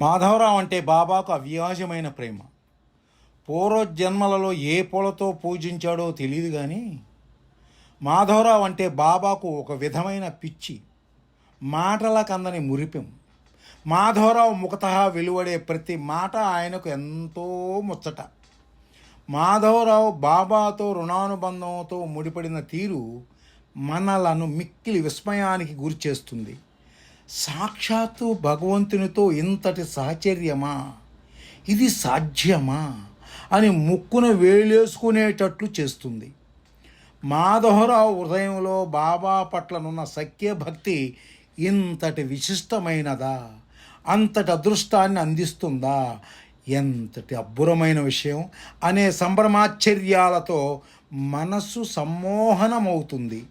మాధవరావు అంటే బాబాకు అవ్యాజమైన ప్రేమ. పూర్వజన్మలలో ఏ పూలతో పూజించాడో తెలియదు కానీ మాధవరావు అంటే బాబాకు ఒక విధమైన పిచ్చి. మాటల కందని మురిపెం. మాధవరావు ముఖత వెలువడే ప్రతి మాట ఆయనకు ఎంతో ముచ్చట. మాధవరావు బాబాతో రుణానుబంధంతో ముడిపడిన తీరు మనలను మిక్కిలి విస్మయానికి గురిచేస్తుంది. సాక్షాత్తు భగవంతునితో ఇంతటి సాహచర్యమా ఇది సాధ్యమా? అని ముక్కున వేలేసుకునేటట్లు చేస్తుంది. మాధవరావు హృదయంలో బాబా పట్లనున్న సఖ్య భక్తి ఇంతటి విశిష్టమైనదా? అంతటి అదృష్టాన్ని అందిస్తుందా? ఎంతటి అబ్బురమైన విషయం అనే సంభ్రమాశ్చర్యాలతో మనస్సు సమ్మోహనమవుతుంది.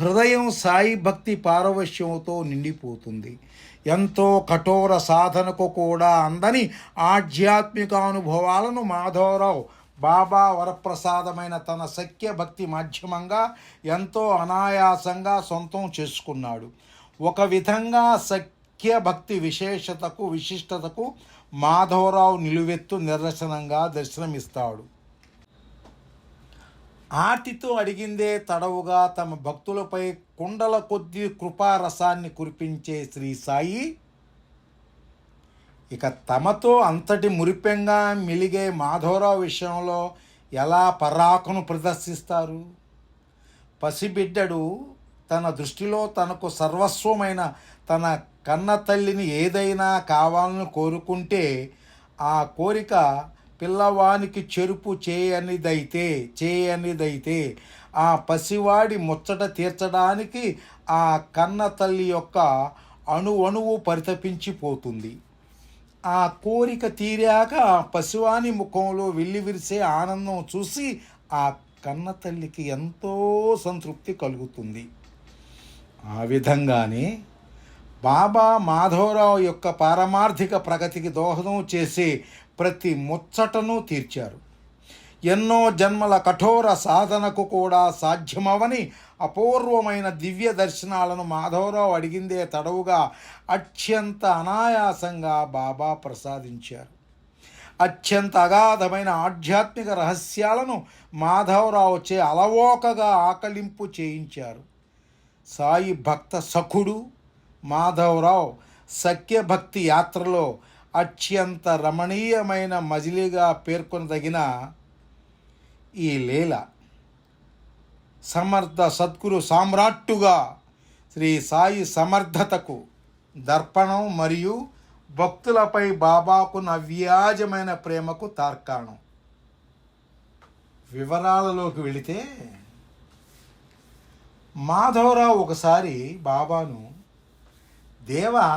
హృదయం సాయి భక్తి పారవశ్యంతో నిండిపోతుంది. ఎంతో కఠోర సాధనకు కూడా అందని ఆధ్యాత్మిక అనుభవాలను మాధవరావు బాబా వరప్రసాదమైన తన సఖ్య భక్తి మాధ్యమంగా ఎంతో అనాయాసంగా సొంతం చేసుకున్నాడు. ఒక విధంగా సఖ్య భక్తి విశేషతకు విశిష్టతకు మాధవరావు నిలువెత్తు నిదర్శనంగా దర్శనమిస్తాడు. ఆటితో అడిగిందే తడవుగా తమ భక్తులపై కుండల కొద్ది కృపారసాన్ని కురిపించే శ్రీ సాయి ఇక తమతో అంతటి మురిపెంగా మిలిగే మాధవరావు విషయంలో ఎలా పరాకును ప్రదర్శిస్తారు? పసిబిడ్డడు తన దృష్టిలో తనకు సర్వస్వమైన తన కన్న తల్లిని ఏదైనా కావాలని కోరుకుంటే ఆ కోరిక పిల్లవానికి చెరుపు చేయనిదైతే చేయనిదైతే ఆ పసివాడి ముచ్చట తీర్చడానికి ఆ కన్న తల్లి యొక్క అణు అణువు పరితపించిపోతుంది. ఆ కోరిక తీరాక ఆ పసివాని ముఖంలో విరిసే ఆనందం చూసి ఆ కన్న తల్లికి ఎంతో సంతృప్తి కలుగుతుంది. ఆ విధంగానే బాబా మాధవరావు యొక్క పారమార్థిక ప్రగతికి దోహదం చేసే ప్రతి ముచ్చటను తీర్చారు. ఎన్నో జన్మల కఠోర సాధనకు కూడా సాధ్యమవని అపూర్వమైన దివ్య దర్శనాలను మాధవరావు అడిగిందే తడవుగా అత్యంత అనాయాసంగా బాబా ప్రసాదించారు. అత్యంత అగాధమైన ఆధ్యాత్మిక రహస్యాలను మాధవరావు చే అలవోకగా ఆకలింపు చేయించారు. సాయి భక్త సఖుడు మాధవరావు సఖ్యభక్తి యాత్రలో అత్యంత రమణీయమైన మజిలీగా పేర్కొనదగిన ఈ లీల. సమర్థ సద్గురు సామ్రాట్టుగా శ్రీ సాయి సమర్థతకు దర్పణం మరియు భక్తులపై బాబాకు నవ్యాజమైన ప్రేమకు తార్కాణం. వివరాలలోకి వెళితే మాధవరావు ఒకసారి బాబాను దేవా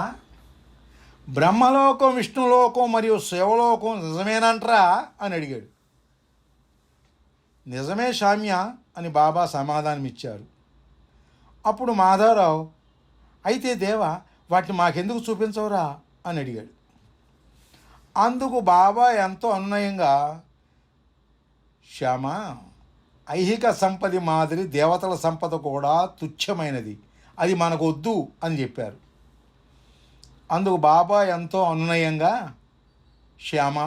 బ్రహ్మలోకం విష్ణులోకం మరియు శివలోకం నిజమేనంట్రా అని అడిగాడు. నిజమే శామ్య అని బాబా సమాధానం ఇచ్చారు అప్పుడు మాధవరావు అయితే దేవ వాటిని మాకెందుకు చూపించవురా? అని అడిగాడు. అందుకు బాబా ఎంతో అనునయంగా శ్యామ ఐహిక సంపద మాదిరి దేవతల సంపద కూడా తుచ్చమైనది అది మనకు వద్దు అని చెప్పారు. అందుకు బాబా ఎంతో అనునయంగా శ్యామ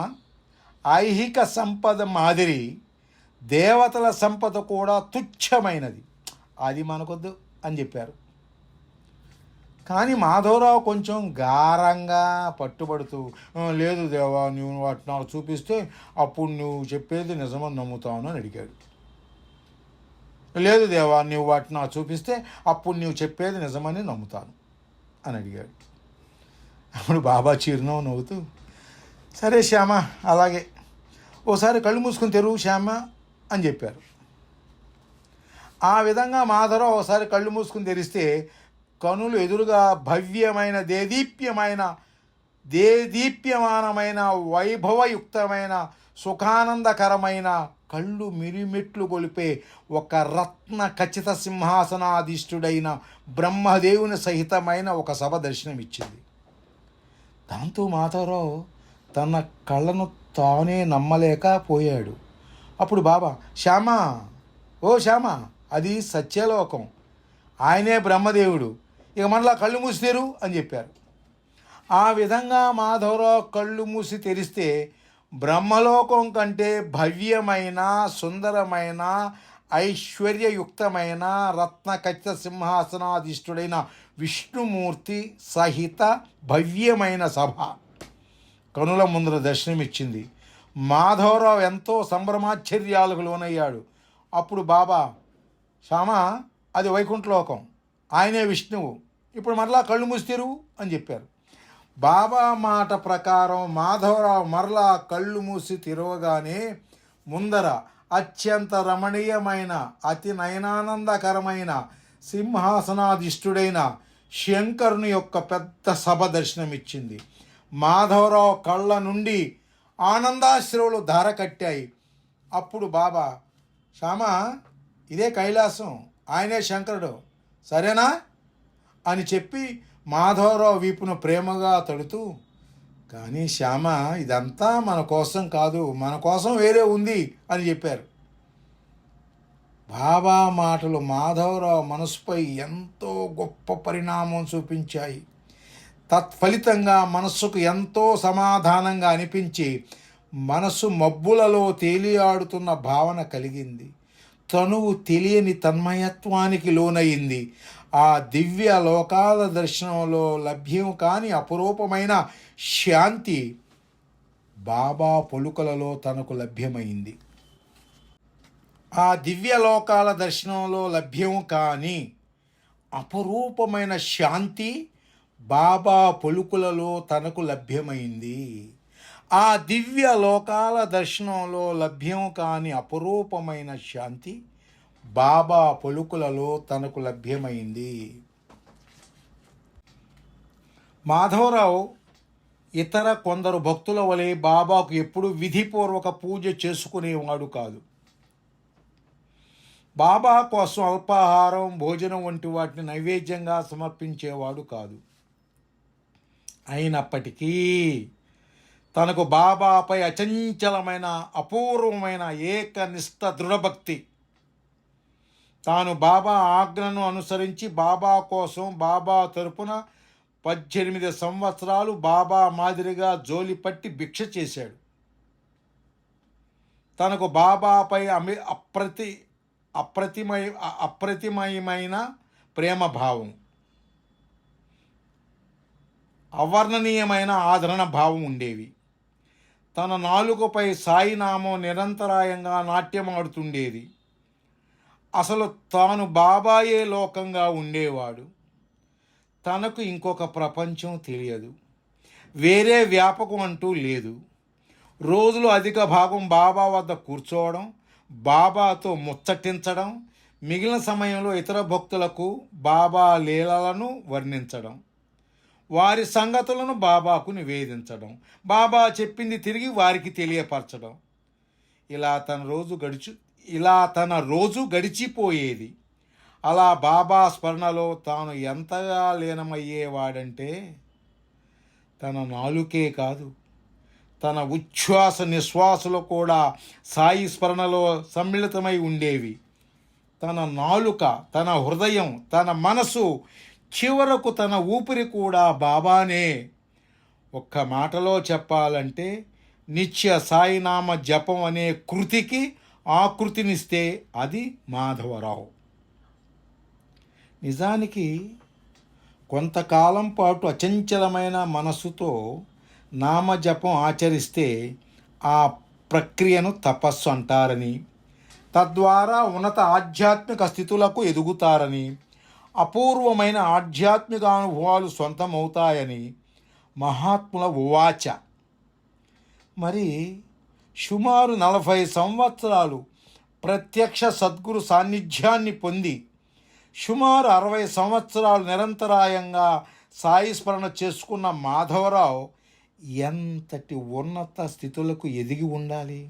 ఐహిక సంపద మాదిరి దేవతల సంపద కూడా తుచ్చమైనది అది మనకొద్దు అని చెప్పారు. కానీ మాధవరావు కొంచెం గారంగా పట్టుబడుతూ లేదు దేవా నువ్వు వాటి నాకు చూపిస్తే అప్పుడు నువ్వు చెప్పేది నిజమని నమ్ముతాను అని అడిగాడు. లేదు దేవా నువ్వు వాటిని నాకు చూపిస్తే అప్పుడు నువ్వు చెప్పేది నిజమని నమ్ముతాను అని అడిగాడు. అప్పుడు బాబా చిరునవ్వు నవ్వుతూ సరే శ్యామ అలాగే. ఓసారి కళ్ళు మూసుకుని తెరువు శ్యామ అని చెప్పారు. ఆ విధంగా మాధవరావు ఒకసారి కళ్ళు మూసుకుని తెరిస్తే కనులు ఎదురుగా భవ్యమైన దేదీప్యమైన దేదీప్యమానమైన వైభవయుక్తమైన సుఖానందకరమైన కళ్ళు మిరిమెట్లు గొలిపే ఒక రత్న ఖచ్చిత సింహాసనాధిష్ఠుడైన బ్రహ్మదేవుని సహితమైన ఒక సభ దర్శనమిచ్చింది. దాంతో మాధవరావు తన కళ్ళను తానే నమ్మలేకపోయాడు అప్పుడు బాబా శ్యామ ఓ శ్యామ అది సత్యలోకం. ఆయనే బ్రహ్మదేవుడు. ఇక మనలా కళ్ళు మూసితేరు అని చెప్పారు. ఆ విధంగా మాధవరావు కళ్ళు మూసి తెరిస్తే బ్రహ్మలోకం కంటే భవ్యమైన సుందరమైన ఐశ్వర్యయుక్తమైన రత్న ఖచ్చిత సింహాసనాధిష్ఠుడైన విష్ణుమూర్తి సహిత భవ్యమైన సభ. కనుల ముందర దర్శనమిచ్చింది. మాధవరావు ఎంతో సంభ్రమాశ్చర్యాలకు లోనయ్యాడు. అప్పుడు బాబా శ్యామ అది వైకుంఠలోకం. ఆయనే విష్ణువు. ఇప్పుడు మరలా కళ్ళు మూసిరు అని చెప్పారు. బాబా మాట ప్రకారం మాధవరావు మరలా కళ్ళు మూసి తిరవగానే ముందర అత్యంత రమణీయమైన అతి నయనానందకరమైన సింహాసనాధిష్ఠుడైన శంకరుని యొక్క పెద్ద సభ దర్శనమిచ్చింది. మాధవరావు కళ్ళ నుండి ఆనందాశ్రవులు ధార కట్టాయి. అప్పుడు బాబా శ్యామ ఇదే కైలాసం. ఆయనే శంకరుడు. సరేనా? అని చెప్పి మాధవరావు వీపును ప్రేమగా తడుతూ కానీ శ్యామ ఇదంతా మన కోసం కాదు. మన కోసం వేరే ఉంది అని చెప్పారు. బాబా మాటలు మాధవరావు మనసుపై ఎంతో గొప్ప పరిణామం చూపించాయి. తత్ఫలితంగా మనస్సుకు ఎంతో సమాధానంగా అనిపించి మనసు మబ్బులలో తేలియాడుతున్న భావన కలిగింది. తనువు తెలియని తన్మయత్వానికి లోనయింది. ఆ దివ్య లోకాల దర్శనంలో లభ్యం కాని అపురూపమైన శాంతి బాబా పొలుకలలో తనకు లభ్యమైంది. ఆ దివ్యలోకాల దర్శనంలో లభ్యం కాని అపరూపమైన శాంతి బాబా పొలుకులలో తనకు లభ్యమైంది. ఆ దివ్య లోకాల దర్శనంలో లభ్యం కాని అపరూపమైన శాంతి బాబా పొలుకులలో తనకు లభ్యమైంది. మాధవరావు ఇతర కొందరు భక్తుల వలె బాబాకు ఎప్పుడు విధిపూర్వక పూజ చేసుకునేవాడు కాదు. బాబా కోసం అల్పాహారం భోజనం వంటి వాటిని నైవేద్యంగా సమర్పించేవాడు కాదు. అయినప్పటికీ తనకు బాబాపై అచంచలమైన అపూర్వమైన ఏకనిష్ట దృఢభక్తి. తాను బాబా ఆజ్ఞను అనుసరించి బాబా కోసం బాబా తరపున పద్దెనిమిది సంవత్సరాలు బాబా మాదిరిగా జోలి పట్టి భిక్ష చేశాడు. తనకు బాబాపై అమి అప్రతి అప్రతిమయ అప్రతిమయమైన ప్రేమ భావం అవర్ణనీయమైన ఆదరణ భావం ఉండేవి. తన నాలుకపై సాయినామం నిరంతరాయంగా నాట్యమాడుతుండేది. అసలు తాను బాబాయే లోకంగా ఉండేవాడు. తనకు ఇంకొక ప్రపంచం తెలియదు. వేరే వ్యాపకం అంటూ లేదు. రోజులు అధిక భాగం బాబా వద్ద కూర్చోవడం బాబాతో ముచ్చటించడం మిగిలిన సమయంలో ఇతర భక్తులకు బాబా లీలలను వర్ణించడం వారి సంగతులను బాబాకు నివేదించడం బాబా చెప్పింది తిరిగి వారికి తెలియపరచడం. ఇలా తన రోజు గడిచి ఇలా తన రోజు గడిచిపోయేది. అలా బాబా స్మరణలో తాను ఎంతగా లీనమయ్యేవాడంటే తన నాలుకే కాదు. తన ఉచ్ఛ్వాస నిశ్వాసలు కూడా సాయి స్మరణలో సమ్మిళితమై ఉండేవి. తన నాలుక తన హృదయం తన మనసు చివరకు తన ఊపిరి కూడా బాబానే. ఒక్క మాటలో చెప్పాలంటే నిత్య సాయినామ జపం అనే కృతికి ఆకృతినిస్తే అది మాధవరావు. నిజానికి కొంతకాలం పాటు అచంచలమైన మనసుతో నామజపం ఆచరిస్తే ఆ ప్రక్రియను తపస్సు అంటారని తద్వారా ఉన్నత ఆధ్యాత్మిక స్థితులకు ఎదుగుతారని అపూర్వమైన ఆధ్యాత్మిక అనుభవాలు సొంతమవుతాయని మహాత్ముల ఉవాచ. మరి సుమారు నలభై సంవత్సరాలు ప్రత్యక్ష సద్గురు సాన్నిధ్యాన్ని పొంది సుమారు అరవై సంవత్సరాలు నిరంతరాయంగా సాయి స్మరణ చేసుకున్న మాధవరావు ఎంతటి ఉన్నత స్థితులకు ఎదిగి ఉండాలి?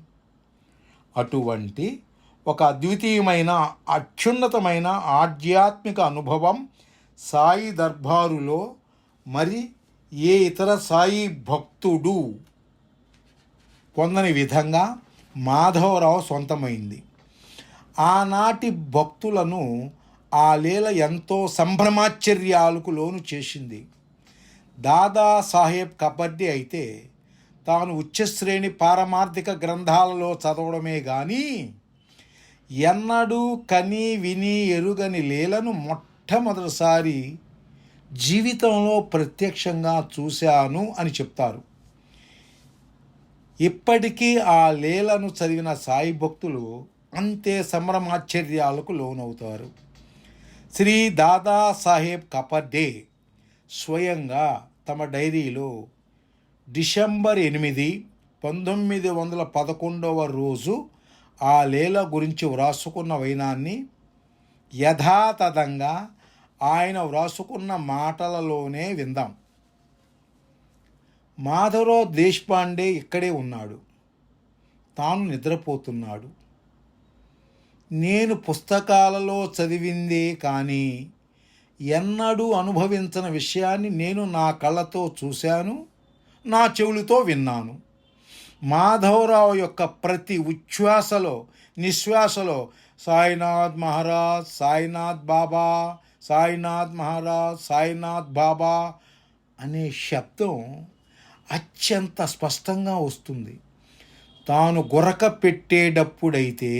అటువంటి ఒక అద్వితీయమైన అత్యున్నతమైన ఆధ్యాత్మిక అనుభవం సాయి దర్బారులో మరి ఏ ఇతర సాయి భక్తుడు? పొందని విధంగా మాధవరావు సొంతమైంది. ఆనాటి భక్తులను ఆ లీల ఎంతో సంభ్రమాశ్చర్యాలకు లోను చేసింది. దాదా సాహెబ్ కబడ్డీ అయితే తాను ఉచ్చశ్రేణి పారమార్థిక గ్రంథాలలో చదవడమే కానీ ఎన్నడూ కని విని ఎరుగని లీలను మొట్టమొదటిసారి జీవితంలో ప్రత్యక్షంగా చూశాను అని చెప్తారు. ఇప్పటికీ ఆ లీలను చదివిన సాయి భక్తులు అంతే సంభ్రమాశ్చర్యాలకు లోనవుతారు. శ్రీ దాదా సాహెబ్ కపర్డే స్వయంగా తమ డైరీలో డిసెంబర్ ఎనిమిది పంతొమ్మిది వందల పదకొండవ రోజు ఆ లీల గురించి వ్రాసుకున్న వైనాన్ని యథాతథంగా ఆయన వ్రాసుకున్న మాటలలోనే విందాం. మాధవరావు దేశపాండే ఇక్కడే ఉన్నాడు. తాను నిద్రపోతున్నాడు. నేను పుస్తకాలలో చదివిందే కానీ ఎన్నడూ అనుభవించిన విషయాన్ని నేను నా కళ్ళతో చూశాను నా చెవులతో విన్నాను. మాధవరావు యొక్క ప్రతి ఉచ్ఛ్వాసలో నిశ్వాసలో సాయినాథ్ మహారాజ్ సాయినాథ్ బాబా సాయినాథ్ మహారాజ్ సాయినాథ్ బాబా అనే శబ్దం అత్యంత స్పష్టంగా వస్తుంది. తాను గురక పెట్టేటప్పుడైతే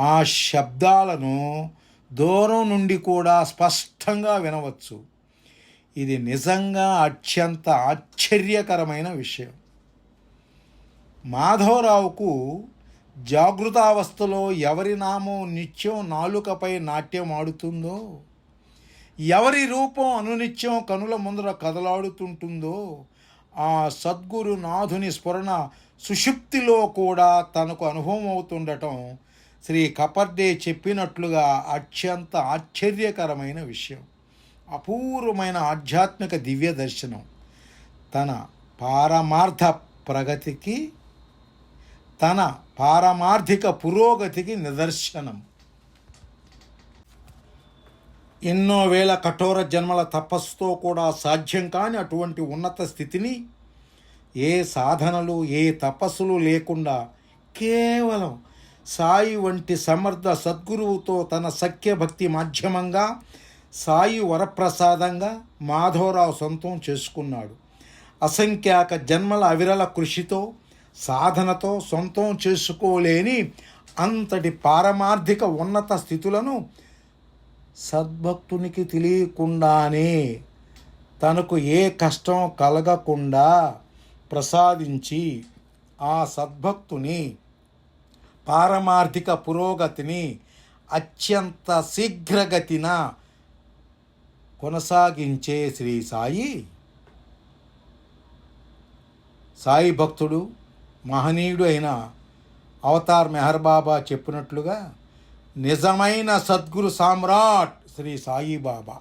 ఆ శబ్దాలను దూరం నుండి కూడా స్పష్టంగా వినవచ్చు. ఇది నిజంగా అత్యంత ఆశ్చర్యకరమైన విషయం. మాధవరావుకు జాగృతావస్థలో ఎవరి నామం నిత్యం నాలుకపై నాట్యం ఆడుతుందో ఎవరి రూపం అనునిత్యం కనుల ముందర కదలాడుతుంటుందో ఆ సద్గురు నాథుని స్ఫురణ సుషుప్తిలో కూడా తనకు అనుభవం అవుతుండటం శ్రీ కపర్డే చెప్పినట్లుగా అత్యంత ఆశ్చర్యకరమైన విషయం. అపూర్వమైన ఆధ్యాత్మిక దివ్య దర్శనం. తన పారమార్థ ప్రగతికి తన పారమార్థిక పురోగతికి నిదర్శనం. ఎన్నో వేల కఠోర జన్మల తపస్సుతో కూడా సాధ్యం కాని అటువంటి ఉన్నత స్థితిని ఏ సాధనలు ఏ తపస్సులు లేకుండా కేవలం సాయి వంటి సమర్థ సద్గురువుతో తన సఖ్య భక్తి మాధ్యమంగా సాయి వరప్రసాదంగా మాధవరావు సొంతం చేసుకున్నాడు. అసంఖ్యాక జన్మల అవిరల కృషితో సాధనతో సొంతం చేసుకోలేని అంతటి పారమార్థిక ఉన్నత స్థితులను సద్భక్తునికి తెలియకుండానే తనకు ఏ కష్టం కలగకుండా ప్రసాదించి ఆ సద్భక్తుని పారమార్థిక పురోగతిని అత్యంత శీఘ్రగతిన కొనసాగించే శ్రీ సాయి. సాయి భక్తుడు మహనీయుడు అయిన అవతార్ మెహర్ బాబా చెప్పినట్లుగా నిజమైన సద్గురు సామ్రాట్ శ్రీ సాయిబాబా